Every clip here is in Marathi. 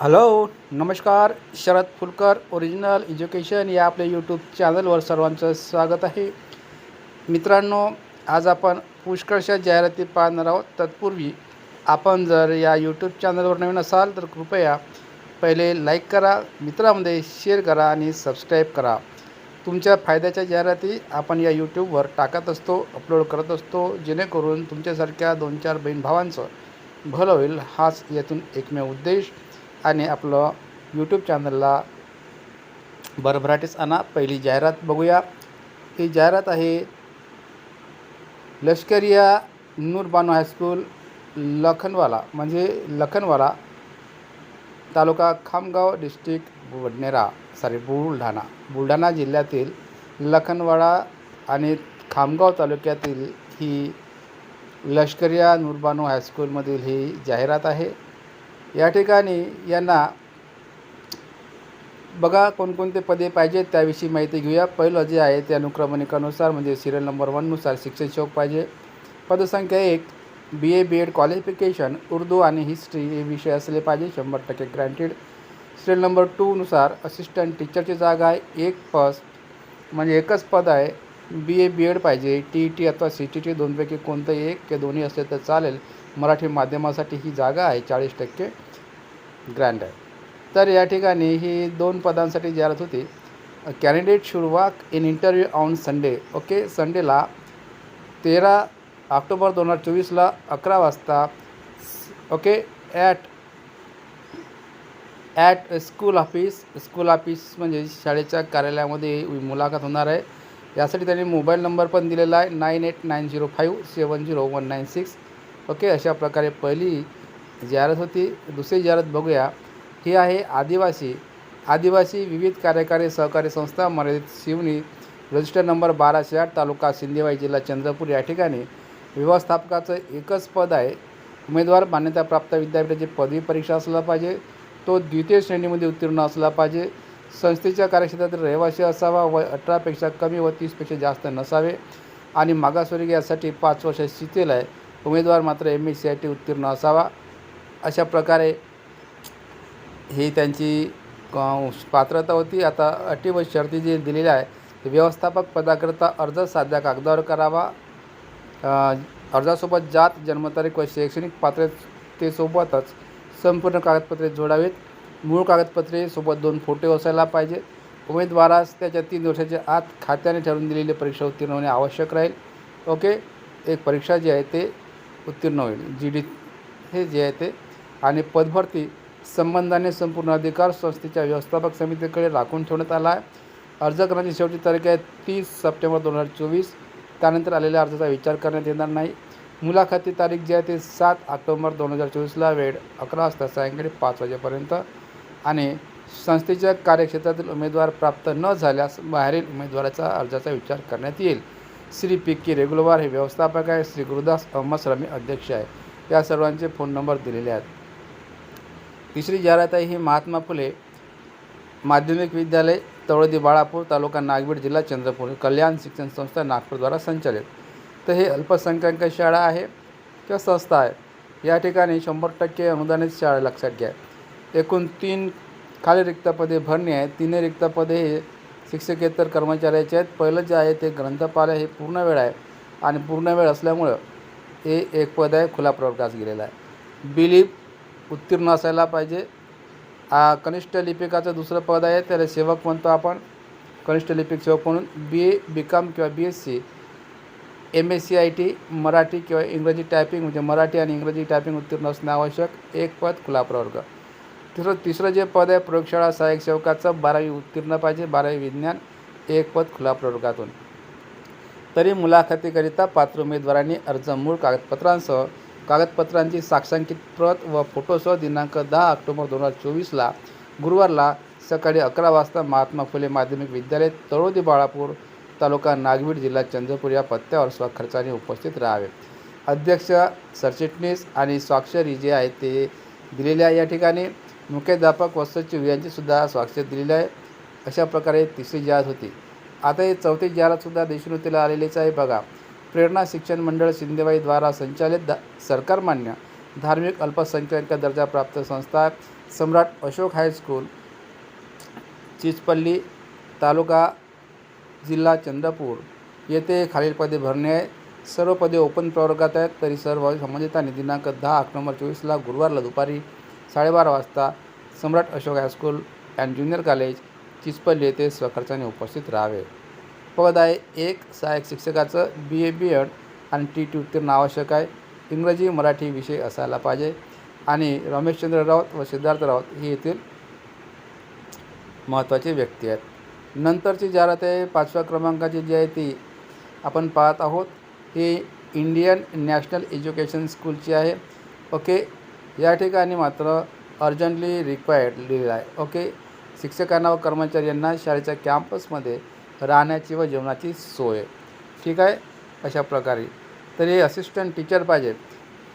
हॅलो नमस्कार शरद फुलकर ओरिजिनल एज्युकेशन या आपल्या यूट्यूब चॅनलवर सर्वांचं स्वागत आहे. मित्रांनो आज आपण पुष्कळशा जाहिराती पाहणार आहोत. तत्पूर्वी आपण जर या यूट्यूब चॅनलवर नवीन असाल तर कृपया पहिले लाईक करा मित्रामध्ये शेअर करा आणि सबस्क्राईब करा. तुमच्या फायद्याच्या जाहिराती आपण या यूट्यूबवर टाकत असतो अपलोड करत असतो जेणेकरून तुमच्यासारख्या दोन चार बहीण भावांचं भलं होईल हाच यातून एकमेव उद्देश. आणि आपलं यूट्यूब चॅनलला भरभराटीस आणा. पहिली जाहिरात बघूया. ही जाहिरात आहे लष्करिया नूरबानो हायस्कूल लखनवाला. म्हणजे लखनवाला तालुका खामगाव डिस्ट्रिक्ट वडनेरा सॉरी बुलढाणा. बुलढाणा जिल्ह्यातील लखनवाडा आणि खामगाव तालुक्यातील ही लष्करिया नूरबानो हायस्कूलमधील ही जाहिरात आहे. या ठिकाणी यांना बघा कोणकोणते पदे पाहिजेत त्याविषयी माहिती घेऊया. पहिलं जे आहे ते अनुक्रमणिकानुसार म्हणजे सिरियल नंबर वननुसार शिक्षण शोक पाहिजे. पदसंख्या एक B A B Ed qualification Urdu आणि हिस्ट्री हे विषय असले पाहिजे शंभर टक्के ग्रँटेड सिरियल नंबर टूनुसार असिस्टंट टीचरची जागा आहे. एक पस म्हणजे एकच पद आहे. बी ए बी एड पाहिजे. टी ई टी अथवा सी टी टी दोनपैकी कोणतंही एक किंवा दोन्ही असले तर चालेल. मराठी माध्यमासाठी ही जागा आहे चाळीस टक्के ग्रँड आहे. तर या ठिकाणी ही दोन पदांसाठी जाहिरात होती. Candidate should in interview on Sunday. Okay संडेला तेरा ऑक्टोबर दोन हजार चोवीसला अकरा वाजता okay at at school office school office म्हणजे शाळेच्या कार्यालयामध्ये मुलाखत होणार आहे. यासाठी त्यांनी मोबाईल नंबर पण दिलेला आहे nine eight nine zero five seven zero one nine six okay अशा प्रकारे पहिली जाहिरात होती. दुसरी जाहिरात बघूया. ही आहे आदिवासी. आदिवासी विविध कार्यकारी सहकारी संस्था मर्यादित शिवनी रजिस्टर नंबर बाराशे आठ तालुका सिंदेवाई जिल्हा चंद्रपूर या ठिकाणी व्यवस्थापकाचं एकच पद आहे. उमेदवार मान्यताप्राप्त विद्यापीठाची पदवी परीक्षा असला पाहिजे. तो द्वितीय श्रेणीमध्ये उत्तीर्ण असला पाहिजे. संस्थेच्या कार्यक्षेत्रातील रहिवासी असावा व अठरापेक्षा कमी व तीसपेक्षा जास्त नसावे. आणि मागासवर्गीयासाठी पाच वर्ष शिथिल आहे. उमेदवार मात्र M S C I T उत्तीर्ण असावा. अशा प्रकारे ही त्यांची पात्रता होती. आता अटी व शर्ती जे दिलेल्या आहे ते व्यवस्थापक पदाकरता अर्ज साध्या कागदावर करावा. अर्जासोबत जात जन्मतारीख व शैक्षणिक पात्रतेसोबतच संपूर्ण कागदपत्रे जोडावीत. मूळ कागदपत्रे सोबत दोन फोटो असायला पाहिजे. उमेदवारास त्याच्या तीन वर्षाच्या आत खात्याने ठरवून दिलेली परीक्षा उत्तीर्ण होणे आवश्यक राहील. ओके? एक परीक्षा जी आहे ते उत्तीर्ण होईल. जी डी हे जे आहे ते. आणि पदभरती संबंधाने संपूर्ण अधिकार संस्थेच्या व्यवस्थापक समितीकडे राखून ठेवण्यात आला आहे. अर्ज करण्याची शेवटची तारीख आहे तीस सप्टेंबर दोन हजार चोवीस. त्यानंतर आलेल्या अर्जाचा विचार करण्यात येणार नाही. मुलाखती तारीख जी आहे ती सात ऑक्टोबर दोन हजार चोवीसला वेळ अकरा वाजता सायंकाळी पाच वाजेपर्यंत. आणि संस्थेच्या कार्यक्षेत्रातील उमेदवार प्राप्त न झाल्यास बाहेरील उमेदवाराचा अर्जाचा विचार करण्यात येईल. श्री पी के रेगुलवार हे व्यवस्थापक आहे. श्री गुरुदास अहमद रमी अध्यक्ष आहे. या सर्वांचे फोन नंबर दिलेले आहेत. तिसरी जाहिरात आहे ही महात्मा फुले माध्यमिक विद्यालय तवळदी बाळापूर तालुका नागबीड जिल्हा चंद्रपूर कल्याण शिक्षण संस्था नागपूरद्वारा संचालित. तर हे अल्पसंख्याक शाळा आहे किंवा संस्था आहे? या ठिकाणी शंभर टक्के अनुदानित शाळा लक्षात घ्या. एकूण तीन खाली रिक्त पदे भरणे आहेत. तिन्ही रिक्त पदे हे शिक्षकेतर कर्मचाऱ्याचे आहेत. पहिलं जे आहे ते ग्रंथपाल हे पूर्ण वेळ आहे आणि पूर्ण वेळ असल्यामुळं हे एक पद आहे खुला प्रवर्गास गेलेला आहे. बिलीप उत्तीर्ण असायला पाहिजे. कनिष्ठ लिपिकाचं दुसरं पद आहे त्याला सेवक म्हणतो आपण. कनिष्ठ लिपिक सेवक म्हणून बी ए बी कॉम किंवा B S C M S C I T Marathi किंवा इंग्रजी टायपिंग म्हणजे मराठी आणि इंग्रजी टायपिंग उत्तीर्ण असणे आवश्यक. एक पद खुला प्रवर्ग तिसरं तिसरं जे पद आहे प्रयोगशाळा सहाय्यक सेवकाचं बारावी उत्तीर्ण पाहिजे बारावी विज्ञान एक पद खुला प्रवर्गातून तरी मुलाखतीकरिता पात्र उमेदवारांनी अर्ज मूळ कागदपत्रांसह कागदपत्रांची साक्षांकित प्रत व फोटोसह दिनांक दहा ऑक्टोबर दोन हजार चोवीसला गुरुवारला सकाळी अकरा वाजता महात्मा फुले माध्यमिक विद्यालय तळोदी बाळापूर तालुका नागवीड जिल्हा चंद्रपूर या पत्त्यावर स्वखर्चाने उपस्थित राहावे. अध्यक्ष सरचिटणीस आणि स्वाक्षरी जे आहे ते दिलेले आहे या ठिकाणी. मुख्याध्यापक व सचिव यांचीसुद्धा स्वाक्षर दिलेली आहे. अशा प्रकारे तिसरी जाहिरात होती. आता हे चौथी जाहिरातसुद्धा देशवृत्तीला आलेलीच आहे. बघा प्रेरणा शिक्षण मंडळ शिंदेबाईद्वारा संचालित द सरकारमान्य धार्मिक अल्पसंख्याक दर्जा प्राप्त संस्था सम्राट अशोक हायस्कूल चिचपल्ली तालुका जिल्हा चंद्रपूर. येथे खालील पदे भरणे आहे. सर्व पदे ओपन प्रवर्गात आहेत. तरी सर्व संबंधितांनी दिनांक दहा ऑक्टोबर चोवीसला गुरुवारला दुपारी साडेबारा वाजता Samrat Ashok high school and junior college Chichpalli येथे स्वखर्चाने उपस्थित राहावे. पद आहे एक सहाय्यक शिक्षकाचं बी ए बी एड आणि टी टी उत्तीर्ण आवश्यक आहे. इंग्रजी मराठी विषय असायला पाहिजे. आणि रमेशचंद्र राऊत व सिद्धार्थ राऊत हे येथील महत्त्वाचे व्यक्ती आहेत. नंतरची जाहिरात आहे पाचव्या क्रमांकाची जी आहे ती आपण पाहत आहोत. ही इंडियन नॅशनल एज्युकेशन स्कूलची आहे. ओके या ठिकाणी मात्र अर्जंटली रिक्वायर्ड लिहिलं आहे. ओके शिक्षकांना व कर्मचाऱ्यांना शाळेच्या कॅम्पसमध्ये राहण्याची व जेवणाची सोय. ठीक आहे? अशा प्रकारे. तर हे असिस्टंट टीचर पाहिजे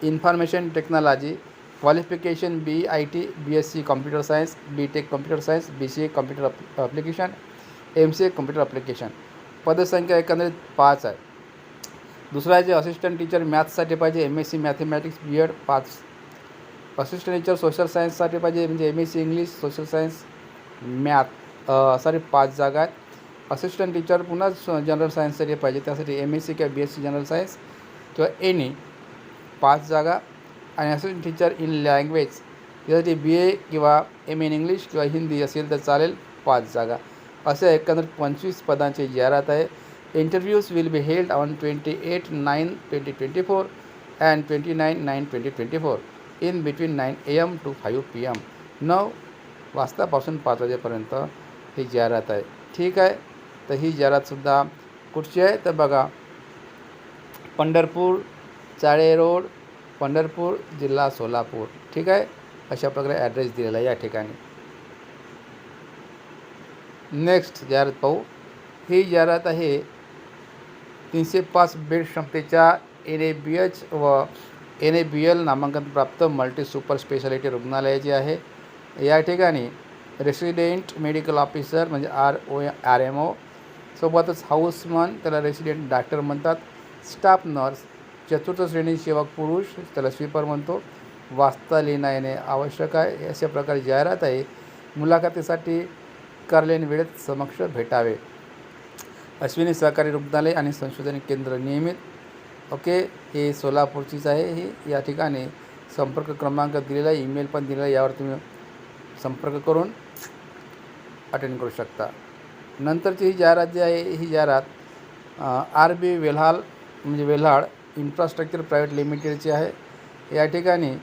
information technology qualification B I T B S C computer science B Tech computer science B C A computer app application M C A computer application पदसंख्या एकंदरीत पाच आहे. दुसरा जे असिस्टंट टीचर मॅथ्ससाठी पाहिजे. M S C mathematics B Ed पाच. असिस्टंट टीचर सोशल सायन्ससाठी पाहिजे म्हणजे M S C English social science math sorry पाच जागा आहेत. असिस्टंट टीचर पुन्हा जनरल सायन्ससाठी पाहिजे त्यासाठी एम एस सी किंवा B S C general science किंवा एनी पाच जागा. आणि असिस्टंट टीचर इन लँग्वेज यासाठी बी ए किंवा एम इन इंग्लिश किंवा हिंदी असेल तर चालेल पाच जागा. असे एकंदर पंचवीस पदांची जाहिरात आहे. Interviews will be held on twenty eight nine twenty twenty four and twenty nine nine twenty twenty four in between nine A M to five P M. नऊ वाजतापासून पाच वाजेपर्यंत ही जाहिरात आहे. ठीक आहे? तर ही जाहिरातसुद्धा कुठची आहे? तर बघा पंढरपूर चाळे रोड पंढरपूर जिल्हा सोलापूर. ठीक आहे? अशा प्रकारे ॲड्रेस दिलेला आहे या ठिकाणी. नेक्स्ट जाहिरात पाहू. ही जाहिरात आहे तीनशे पाच बेड क्षमतेच्या एन ए बी एच व एन ए बी एल नामांकनप्राप्त मल्टी सुपर स्पेशालिटी रुग्णालयाची आहे. या ठिकाणी रेसिडेंट मेडिकल ऑफिसर म्हणजे R O R M O सोबतच हाऊसमन त्याला रेसिडेंट डॉक्टर म्हणतात स्टाफ नर्स चतुर्थ श्रेणी सेवक पुरुष त्याला स्वीपर म्हणतो. वाचता लिहिणं येणे आवश्यक आहे. अशा प्रकारे जाहिरात आहे. मुलाखतीसाठी कार्यालयीन वेळेत समक्ष भेटावे. अश्विनी सहकारी रुग्णालय आणि संशोधन केंद्र नियमित ओके हे सोलापूरचीच आहे. हे या ठिकाणी संपर्क क्रमांक दिलेला आहे. ईमेल पण दिलेला आहे. यावर तुम्ही संपर्क करून अटेंड करू शकता. नंतरची ही जाहिरात जी आहे ही जाहिरात आर बी वेल्हाल म्हणजे वेल्हाड इन्फ्रास्ट्रक्चर प्रायव्हेट लिमिटेडची आहे. या ठिकाणी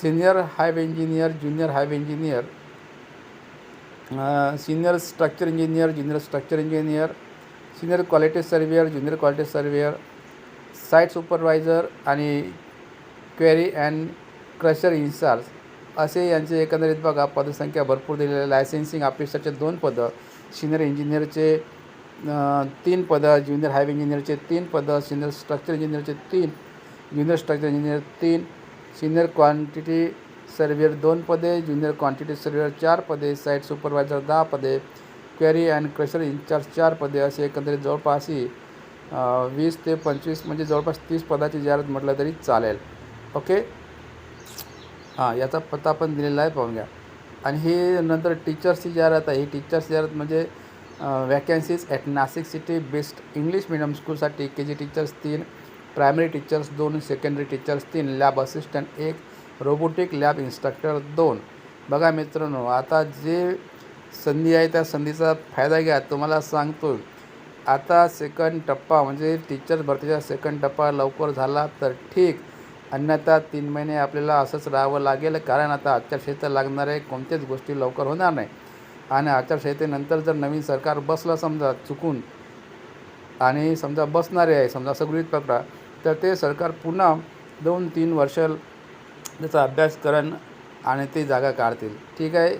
senior highway engineer junior highway engineer senior structure engineer junior structure engineer senior quality surveyor junior quality surveyor site supervisor आणि क्वेरी अँड क्रशर इन्चार्ज असे यांचे एकंदरीत बघा पदसंख्या भरपूर दिलेले लायसेन्सिंग ऑफिसरचे दोन पदं सिनियर इंजिनियरचे तीन पदं ज्युनियर हायवे इंजिनियरचे तीन पदं सिनियर स्ट्रक्चर इंजिनियरचे तीन ज्युनियर स्ट्रक्चर इंजिनियर तीन सिनियर क्वांटिटी सर्वेअर दोन पदे ज्युनियर क्वांटिटी सर्वेअर चार पदे साईट सुपरवायझर दहा पदे क्वेरी अँड क्रशर इन्चार्ज चार पदे असे एकंदरीत जवळपास ही वीस ते पंचवीस म्हणजे जवळपास तीस पदाची जाहिरात म्हटलं तरी चालेल. ओके? हां याचा पत्ता पण दिलेला आहे पाहून घ्या. आणि ही नंतर टीचर्सची जाहिरात आहे ही टीचर्स जाहिरात म्हणजे vacancies at Nashik city best English medium स्कूलसाठी के जी टीचर्स तीन प्रायमरी टीचर्स दोन सेकंडरी टीचर्स तीन लॅब असिस्टंट एक रोबोटिक लॅब इन्स्ट्रक्टर दोन. बघा मित्रांनो आता जे संधी आहे त्या संधीचा फायदा घ्या. तुम्हाला सांगतो आता सेकंड टप्पा म्हणजे टीचर्स भरतीचा सेकंड टप्पा लवकर झाला तर ठीक. अन्यथा तीन महिने आपल्याला असंच राहावं लागेल कारण आता आचारसंहिता लागणारे कोणत्याच गोष्टी लवकर होणार नाही. आणि आचारसंहितेनंतर जर नवीन सरकार बसलं समजा चुकून आणि समजा बसणारे आहे समजा असं गृहित पकडा तर ते सरकार पुन्हा दोन तीन वर्ष त्याचा अभ्यास करण आणि ते जागा काढतील. ठीक आहे?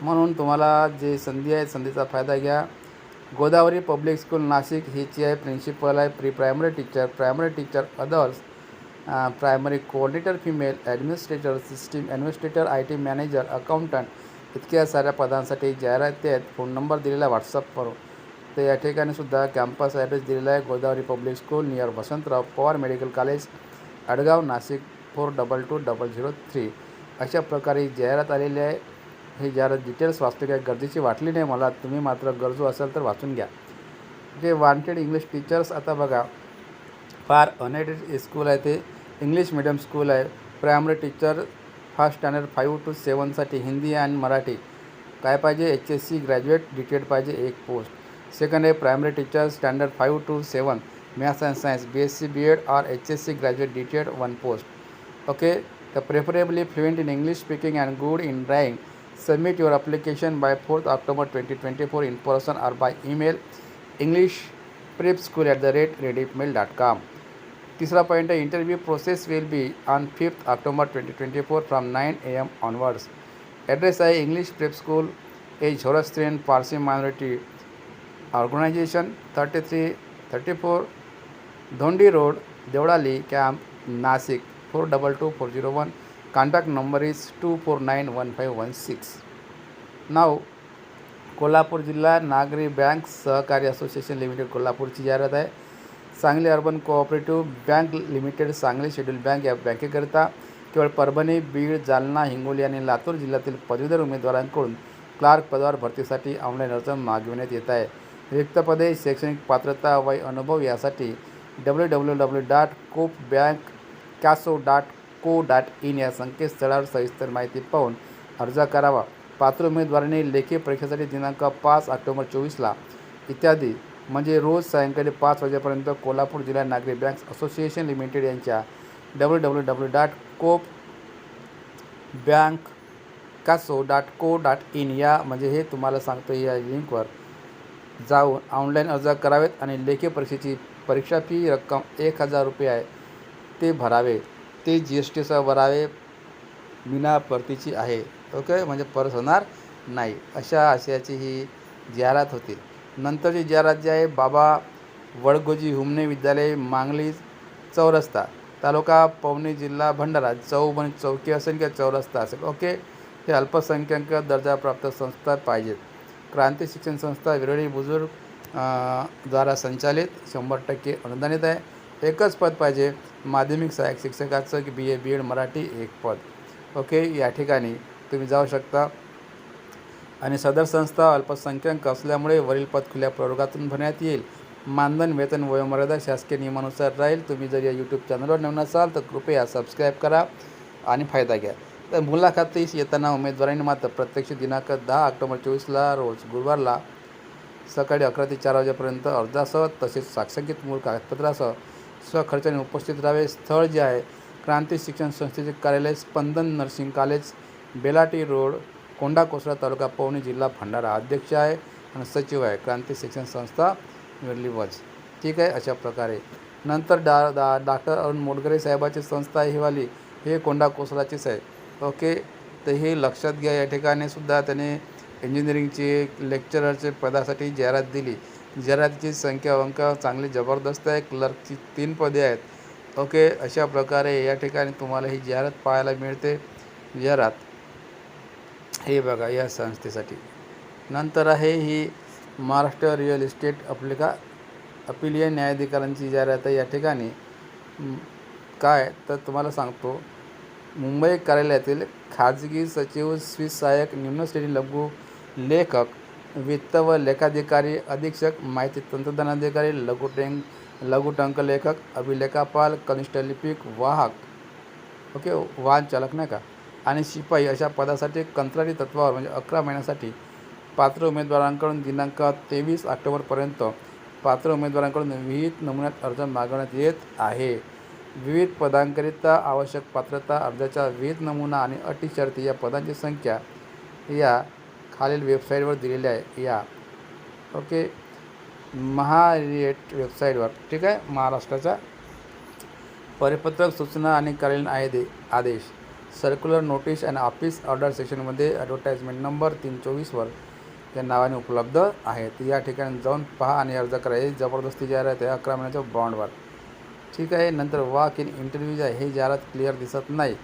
म्हणून तुम्हाला जे संधी आहे संधीचा फायदा घ्या. Godavari public school Nashik. हिची आहे प्रिन्सिपल आहे pre primary teacher primary teacher others primary coordinator female administrator system administrator I T manager accountant इतक्या साऱ्या पदांसाठी जाहिराती आहेत. फोन नंबर दिलेला आहे व्हॉट्सअपवर तर या ठिकाणी सुद्धा कॅम्पस ॲड्रेस दिलेला आहे Godavari public school near Vasantrao Pawar medical college Adgaon Nashik four double two double zero three अशा प्रकारे जाहिरात आलेली आहे. हे ज्याला डिटेल्स वाचतो काय गरजेची वाटली नाही मला तुम्ही मात्र गरजू असाल तर वाचून घ्या. जे वांटेड इंग्लिश टीचर्स आता बघा फार अनएडेड स्कूल आहे ते. इंग्लिश मिडियम स्कूल आहे. Primary teacher first standard five to सेवनसाठी Hindi आणि मराठी. काय पाहिजे? H S C graduate DTEd पाहिजे एक पोस्ट सेकंड आहे primary teacher standard five to seven maths and science B S C B Ed or H S C graduate DTEd one post okay the preferably fluent in English speaking and good in drawing submit your application by fourth October twenty twenty four in person or by email English prep school at the rate rediffmail dot com तिसरा पॉईंट आहे interview process will be on fifth October twenty twenty four from nine A M onwards address आहे English prep school A Zoroastrian Parsi minority organisation thirty three thirty four Dhondi road Deolali camp Nashik four double two four zero one contact number is two four nine one five one six नाव कोल्हापूर जिल्हा नागरी बँक सहकारी असोसिएशन लिमिटेड कोल्हापूरची जाहिरात आहे. Sangli urban cooperative bank limited Sangli schedule bank या बँकेकरिता केवळ परभणी बीड जालना हिंगोली आणि लातूर जिल्ह्यातील पदवीधर उमेदवारांकडून क्लार्क पदावर भरतीसाठी ऑनलाईन अर्ज मागविण्यात येत आहे. रिक्त पदे शैक्षणिक पात्रता वय अनुभव यासाठी W W W dot kop bank kaso dot co dot in या संकेतस्थळावर सविस्तर माहिती पाहून अर्ज करावा. पात्र उमेदवाराने लेखी परीक्षेसाठी दिनांक पाच ऑक्टोबर चोवीसला इत्यादी म्हणजे रोज सायंकाळी पाच वाजेपर्यंत कोल्हापूर जिल्हा नागरी बँक्स असोसिएशन लिमिटेड यांच्या W W W dot kop bank kaso dot co dot in या म्हणजे हे तुम्हाला सांगतो या लिंकवर जाऊन ऑनलाईन अर्ज करावेत आणि लेखी परीक्षेची परीक्षा फी रक्कम एक हजार रुपये आहे ते भरावे. ते जी एस टीसह भरावे विना परतीची आहे. ओके? म्हणजे परत होणार नाही. अशा आशयाची ही जाहिरात होती. नंतरची जाहिरात जी आहे बाबा वडगोजी हुमने विद्यालय मांगली चौरस्ता तालुका पवनी जिल्हा भंडारा चौबन चौकी असेल किंवा चौरस्ता असेल ओके? हे अल्पसंख्याक दर्जाप्राप्त संस्था पाहिजेत. क्रांती शिक्षण संस्था विरोधी बुजुर्ग द्वारा संचालित शंभर टक्के अनुदानित आहे. एकच पद पाहिजे माध्यमिक सहाय्यक शिक्षकाचं की बी ए बी एड मराठी एक पद. ओके या ठिकाणी तुम्ही जाऊ शकता. आणि सदर संस्था अल्पसंख्याक असल्यामुळे वरील पद खुल्या प्रवर्गातून भरण्यात येईल. मानधन वेतन वयोमर्यादा शासकीय नियमानुसार राहील. तुम्ही जर या यूट्यूब चॅनलवर नवीन असाल तर कृपया सबस्क्राईब करा आणि फायदा घ्या. तर मुलाखतीस येताना उमेदवारांनी मात्र प्रत्यक्ष दिनांक दहा ऑक्टोबर चोवीसला रोज गुरुवारला सकाळी अकरा ते चार वाजेपर्यंत अर्जासह तसेच साक्षांकित मूळ कागदपत्रासह स्वखर्चाने उपस्थित राहावे. स्थळ जे आहे क्रांती शिक्षण संस्थेचे कार्यालय Spandan nursing college Belati road कोंडा कोसळा तालुका पवनी जिल्हा भंडारा अध्यक्ष आहे आणि सचिव आहे. क्रांती शिक्षण संस्था वज ठीक आहे अशा प्रकारे. नंतर डा डा डॉक्टर अरुण मोडगरे साहेबाची संस्था आहे हिवाली. हे कोंडा कोसळाचीच आहे. ओके तर हे लक्षात घ्या. या ठिकाणी सुद्धा त्याने इंजिनिअरिंगचे लेक्चररचे पदासाठी जाहिरात दिली. जाहिरातीची संख्या अंक चांगली जबरदस्त आहे. क्लर्कची तीन पदे आहेत. ओके अशा प्रकारे या ठिकाणी तुम्हाला ही जाहिरात पाहायला मिळते. जाहिरात. हे बघा या संस्थेसाठी. नंतर आहे ही महाराष्ट्र रिअल इस्टेट अप्लिका. अपिलीय न्यायाधिकाऱ्यांची जाहिरात आहे या ठिकाणी. काय? तर तुम्हाला सांगतो. मुंबई कार्यालयातील खाजगी सचिव स्वीस सहाय्यक निम्नश्रेणी लघु लेखक वित्त व लेखाधिकारी अधीक्षक माहिती तंत्रज्ञानाधिकारी लघु टेंक लेखक अभिलेखापाल कनिष्ठ लिपिक वाहक ओके वाहन चालक नाही का? आणि शिपाई अशा पदासाठी कंत्राटी तत्वावर म्हणजे अकरा महिन्यासाठी पात्र उमेदवारांकडून दिनांक तेवीस ऑक्टोबरपर्यंत पात्र उमेदवारांकडून विविध नमुन्यात अर्ज मागवण्यात येत आहे. विविध पदांकरिता आवश्यक पात्रता अर्जाचा विविध नमुना आणि अटी शर्ती या पदांची संख्या या खालील वेबसाईटवर दिलेल्या आहे. या. ओके. महारिएट वेबसाईटवर. ठीक आहे? महाराष्ट्राच्या परिपत्रक सूचना आणि कार्यालयीन आयदे आदेश. Circular notice and office order सेक्शनमध्ये ॲडव्हर्टाइजमेंट नंबर तीन चोवीसवर या नावाने उपलब्ध आहेत. या ठिकाणी जाऊन पहा आणि अर्ज करा. जबरदस्ती जाहिरात आहे. अकरा महिन्याच्या बॉन्डवर ठीक आहे? नंतर वाक इन इंटरव्ह्यूज आहे. हे जाहिरात क्लिअर दिसत नाही.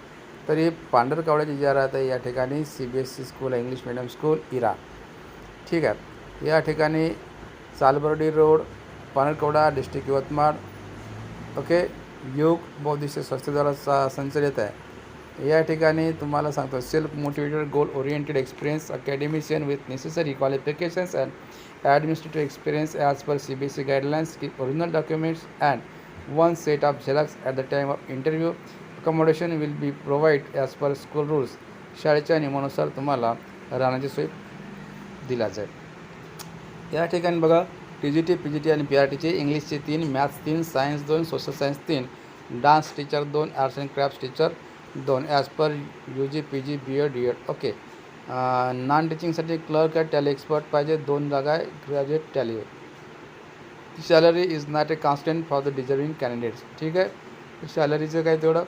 तर ही पांढरकवड्याची जाहिरात आहे या ठिकाणी C B S C school English medium school Ira. ठीक आहे. या ठिकाणी Salbardi road Pandharkawada district Yavatmal. Okay? योग बौद्धिक संस्थेद्वारा सा संचलित आहे. या ठिकाणी तुम्हाला सांगतो self motivated goal oriented experience academician with necessary qualifications and administrative experience as per C B S C guidelines की original documents and one set of xerox at the time of interview accommodation will be provide as per school rules शाळेच्या नियमानुसार तुम्हाला राहण्याची सोय दिला जाईल. या ठिकाणी बघा T G T P G T आणि पी आर टीचे इंग्लिशचे तीन मॅथ्स तीन सायन्स दोन सोशल सायन्स तीन डान्स टीचर दोन आर्ट्स अँड क्राफ्ट्स टीचर दोन as per U G P G B Ed D Ed okay non टीचिंगसाठी clerk आहे टॅली एक्सपर्ट पाहिजे दोन जागा आहे graduate tally salary is not a constant for the deserving candidates ठीक आहे? सॅलरीचं काय तेवढं?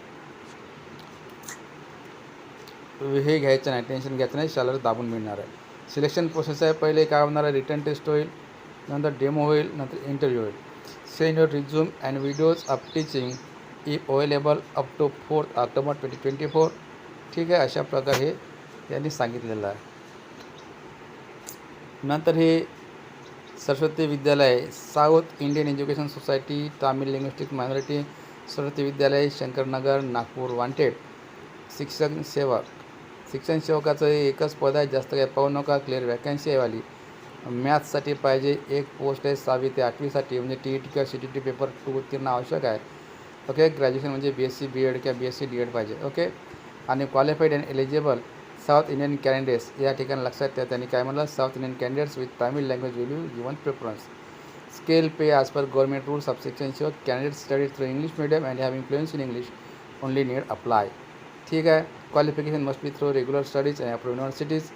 हे घ्यायचं नाही टेन्शन घ्यायचं नाही सॅलरी दाबून मिळणार आहे. सिलेक्शन प्रोसेस आहे पहिले काय होणार आहे रिटर्न टेस्ट होईल नंतर डेमो होईल नंतर इंटरव्ह्यू होईल. Send your resume and videos of teaching if available up to fourth October twenty twenty four ठीक आहे अशा प्रकारे हे त्यांनी सांगितलेलं आहे. नंतर हे Saraswati Vidyalaya South Indian education society Tamil linguistic minority Saraswati Vidyalaya Shankarnagar Nagpur wanted शिक्षण सेवा. शिक्षण सेवकाचं हे एकच पद आहे जास्त काय पाहू नका क्लिअर वॅकन्सी आहे वाली. मॅथ्ससाठी पाहिजे एक पोस्ट आहे सहावी ते आठवीसाठी म्हणजे टी ई टी किंवा C T T paper two उत्तीर्ण आवश्यक आहे. ओके ग्रॅज्युएशन म्हणजे B S C B Ed किंवा B S C D Ed पाहिजे. ओके आणि qualified and eligible South Indian candidates या ठिकाणी लक्षात ठेवा त्यांनी काय म्हणलं South Indian candidates with Tamil language will you given preference scale pay as per government rules of section शिवाय candidate study through English medium and have influence in English only need apply ठीक है। Qualification must be through regular studies and universities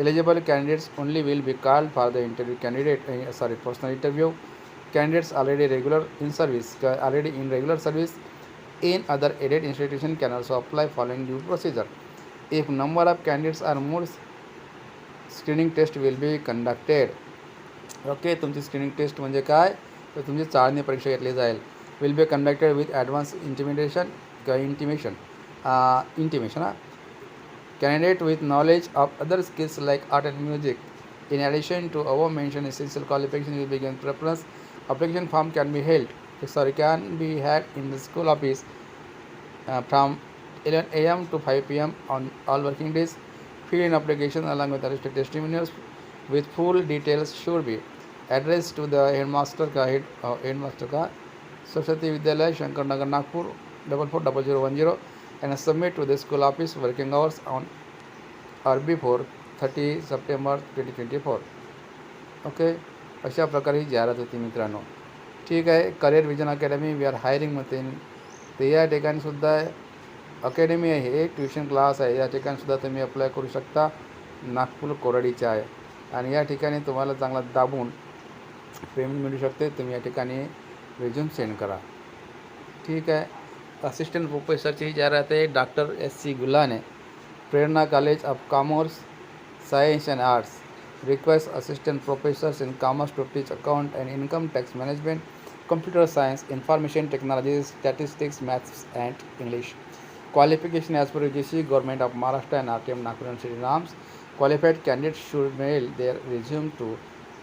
eligible candidates only will be call for the interview candidate sorry personal interview candidates already regular in service already in regular service in other aided institution can also apply following you procedure if number of candidates are more screening test will be conducted okay तुम्हें स्क्रीनिंग टेस्ट मज़े का तुम्हें चाड़नी परीक्षा घी जाए will be conducted with advance intimitation intimation intimation huh? candidate with knowledge of other skills like art and music in addition to above mentioned essential qualification will be given preference application form can be held sorry can be had in the school office uh, from 11 a.m. to 5 p.m. on all working days fill in application along with the testimonials with full details should be addressed to the headmaster का head uh, headmaster का Saraswati Vidyalaya Shankar Nagar Nagpur double four double zero one zero and submit to the school office working hours on or before 30 September twenty twenty four okay अशा प्रकारे ही जाहिरात होती मित्रांनो. ठीक आहे. Career vision academy we are हायरिंगमध्ये ते या ठिकाणीसुद्धा अकॅडमी आहे. एक ट्युशन क्लास आहे. या ठिकाणीसुद्धा तुम्ही अप्लाय करू शकता. नागपूर कोरडीच्या आहे. आणि या ठिकाणी तुम्हाला चांगला दाबून पेमेंट मिळू शकते. तुम्ही या ठिकाणी रिझ्यूम सेंड करा. ठीक आहे. असिस्टंट प्रोफेसरची जा जाहिरात आहे doctor S C Gulhane Prerna college of commerce science and arts request assistant professors in commerce proteases account and income tax management computer science information technology statistics maths and English qualification as per U G C government of Maharashtra and R T M Nagpur university norms qualified candidate should mail their resume to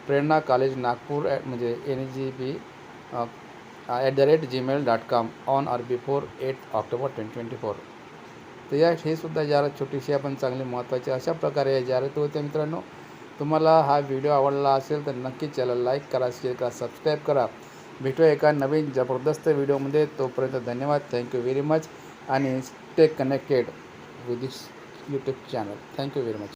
Prerna college Nagpur म्हणजे N G B at the rate Gmail dot com on or before eight October twenty twenty four तर या हे सुद्धा जाहिरात छोटीशी आपण चांगली महत्त्वाची अशा प्रकारे या जाहिराती मित्रांनो. तुम्हाला हा व्हिडिओ आवडला असेल तर नक्कीच चॅनल लाईक करा शेअर करा सबस्क्राईब करा. भेटूया एका नवीन जबरदस्त व्हिडिओमध्ये तोपर्यंत धन्यवाद. थँक्यू व्हेरी मच आणि stay connected with this YouTube channel thank you very much